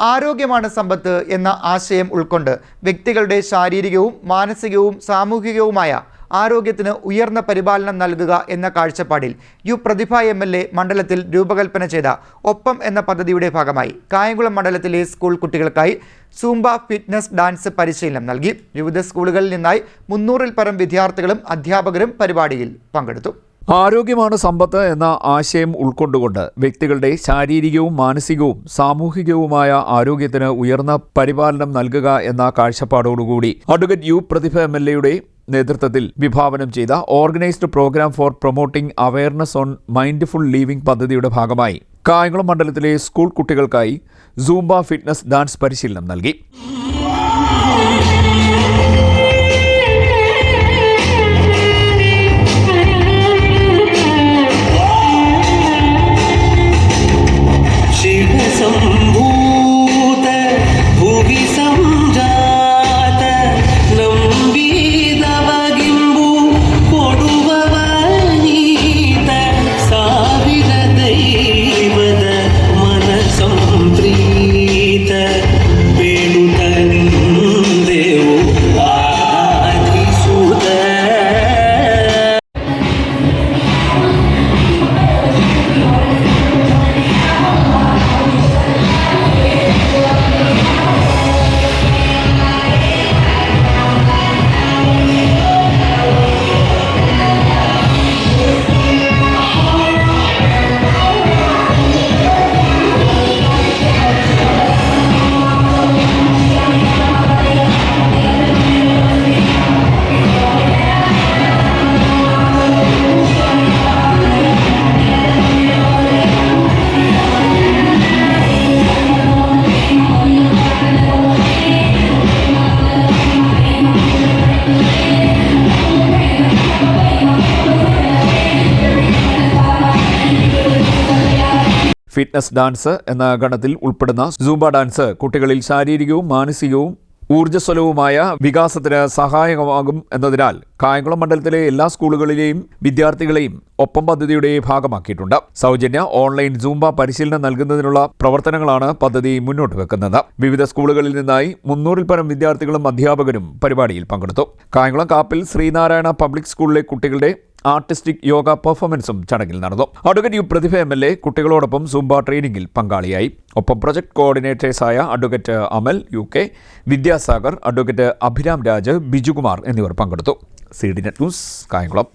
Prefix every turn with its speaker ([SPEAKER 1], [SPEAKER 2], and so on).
[SPEAKER 1] ആരോഗ്യമാണ് സമ്പത്ത് എന്ന ആശയം ഉൾക്കൊണ്ട് വ്യക്തികളുടെ ശാരീരികവും മാനസികവും സാമൂഹികവുമായ ആരോഗ്യത്തിന് ഉയർന്ന പരിപാലനം നൽകുക എന്ന കാഴ്ചപ്പാടിൽ U Prathibha M L A മണ്ഡലത്തിൽ രൂപകൽപ്പന ചെയ്ത ഒപ്പം എന്ന പദ്ധതിയുടെ ഭാഗമായി കായംകുളം മണ്ഡലത്തിലെ സ്കൂൾ കുട്ടികൾക്കായി സൂംബ ഫിറ്റ്നസ് ഡാൻസ് പരിശീലനം നൽകി. വിവിധ സ്കൂളുകളിൽ നിന്നായി മുന്നൂറിൽ പരം വിദ്യാർത്ഥികളും അധ്യാപകരും പരിപാടിയിൽ പങ്കെടുത്തു.
[SPEAKER 2] ആരോഗ്യമാണ് സമ്പത്ത് എന്ന ആശയം ഉൾക്കൊണ്ടുകൊണ്ട് വ്യക്തികളുടെ ശാരീരികവും മാനസികവും സാമൂഹികവുമായ ആരോഗ്യത്തിന് ഉയർന്ന പരിപാലനം നൽകുക എന്ന കാഴ്ചപ്പാടോടുകൂടി advocate U Prathibha M L എയുടെ നേതൃത്വത്തിൽ വിഭാവനം ചെയ്ത organised programme for promoting awareness on mindful living പദ്ധതിയുടെ ഭാഗമായി കായംകുളം മണ്ഡലത്തിലെ സ്കൂൾ കുട്ടികൾക്കായി സൂംബ ഫിറ്റ്നസ് ഡാൻസ് പരിശീലനം നൽകി. ഫിറ്റ്നസ് ഡാൻസ് എന്ന ഗണത്തിൽ ഉൾപ്പെടുന്ന സൂംബ ഡാൻസ് കുട്ടികളിൽ ശാരീരികവും മാനസികവും ഊർജസ്വലവുമായ വികാസത്തിന് സഹായകമാകും എന്നതിനാൽ കായംകുളം മണ്ഡലത്തിലെ എല്ലാ സ്കൂളുകളിലെയും വിദ്യാർത്ഥികളെയും ഒപ്പം പദ്ധതിയുടെ ഭാഗമാക്കിയിട്ടുണ്ട്. സൗജന്യ ഓൺലൈൻ സൂംബ പരിശീലനം നൽകുന്നതിനുള്ള പ്രവർത്തനങ്ങളാണ് പദ്ധതി മുന്നോട്ട് വെക്കുന്നത്. വിവിധ സ്കൂളുകളിൽ നിന്നായി മുന്നൂറിൽ പരം വിദ്യാർത്ഥികളും അധ്യാപകരും പരിപാടിയിൽ പങ്കെടുത്തു. കായംകുളം കാപ്പിൽ ശ്രീനാരായണ പബ്ലിക് സ്കൂളിലെ കുട്ടികളുടെ ആർട്ടിസ്റ്റിക് യോഗ പെർഫോമൻസും ചടങ്ങിൽ നടന്നു. Advocate U Prathibha M L A കുട്ടികളോടൊപ്പം Zumba ട്രെയിനിങ്ങിൽ പങ്കാളിയായി. ഒപ്പം project കോർഡിനേറ്റേഴ്സായ advocate Amal U K Vidyasagar advocate Abhiram Raj Bijukumar എന്നിവർ പങ്കെടുത്തു. C D net news Kayamkulam.